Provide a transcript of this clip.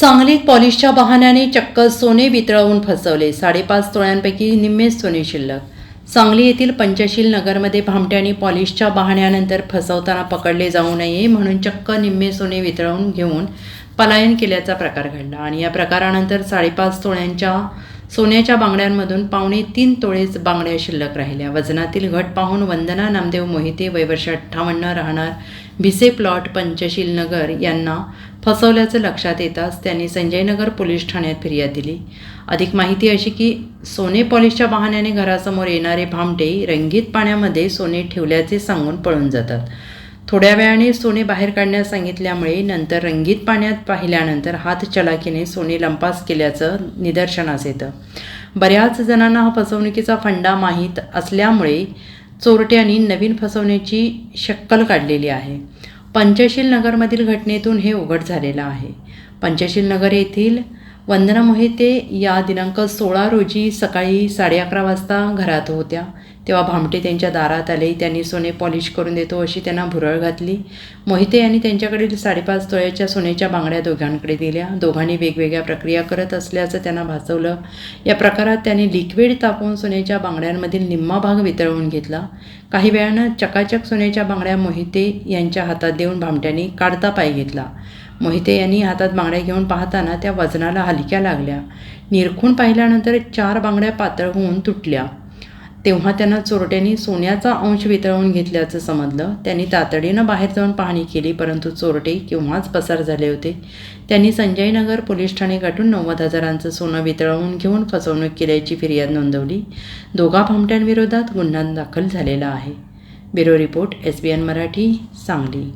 सांगलीत पॉलिशच्या बहाण्याने चक्क सोने वितळवून फसवले. साडेपाच तोळ्यांपैकी निम्मेच सोने शिल्लक. सांगली येथील पंचशील नगरमध्ये भामट्याने पॉलिशच्या बहाण्यानंतर फसवताना पकडले जाऊ नये म्हणून चक्क निम्मे सोने वितळवून घेऊन पलायन केल्याचा प्रकार घडला. आणि या प्रकारानंतर साडेपाच तोळ्यांच्या सोन्याच्या बांगड्यांमधून पावणे तीन तोळेच बांगड्या शिल्लक राहिल्या. वजनातील घट पाहून वंदना नामदेव मोहिते वयवर्ष अठ्ठावन्न राहणार भिसे प्लॉट पंचशील नगर यांना फसवल्याचं लक्षात येताच त्यांनी संजयनगर पोलीस ठाण्यात फिर्याद दिली. अधिक माहिती अशी की सोने पॉलिशच्या बहाण्याने घरासमोर येणारे भामटे रंगीत पाण्यामध्ये सोने ठेवल्याचे सांगून पळून जातात. थोड्या वेळाने सोने बाहेर काढण्यास सांगितल्यामुळे नंतर रंगीत पाण्यात पाहिल्यानंतर हात चलाकीने सोने लंपास केल्याचं निदर्शनास येतं. बऱ्याच जणांना हा फसवणुकीचा फंडा माहीत असल्यामुळे चोरट्यांनी नवीन फसवण्याची शक्कल काढलेली आहे. पंचशील नगरमधील घटनेतून हे उघड झालेलं आहे. पंचशील नगर येथील वंदना मोहिते या दिनांक सोळा रोजी सकाळी साडे अकरा वाजता घरात होत्या. तेव्हा भामटे त्यांच्या दारात आले. त्यांनी सोने पॉलिश करून देतो अशी त्यांना भुरळ घातली. मोहिते यांनी त्यांच्याकडील साडेपाच तोळ्याच्या सोन्याच्या बांगड्या दोघांकडे दिल्या. दोघांनी वेगवेगळ्या प्रक्रिया करत असल्याचं त्यांना भासवलं. या प्रकारात त्यांनी लिक्विड तापवून सोन्याच्या बांगड्यांमधील निम्मा भाग वितळवून घेतला. काही वेळानं चकाचक सोन्याच्या बांगड्या मोहिते यांच्या हातात देऊन भामट्यांनी काढता पाय घेतला. मोहिते यांनी हातात बांगड्या घेऊन पाहताना त्या वजनाला हलक्या लागल्या. निरखून पाहिल्यानंतर चार बांगड्या पातळ होऊन तुटल्या. तेव्हा त्यांना चोरट्यांनी सोन्याचा अंश वितळवून घेतल्याचं समजलं. त्यांनी तातडीनं बाहेर जाऊन पाहणी केली परंतु चोरटे केव्हाच पसार झाले होते? त्यांनी संजयनगर पोलीस ठाणे गाठून नव्वद हजारांचं सोनं वितळवून घेऊन फसवणूक केल्याची फिर्याद नोंदवली. दोघा भामट्यांविरोधात गुन्हा दाखल झालेला आहे. Bureau report S B N Marathi Sangli.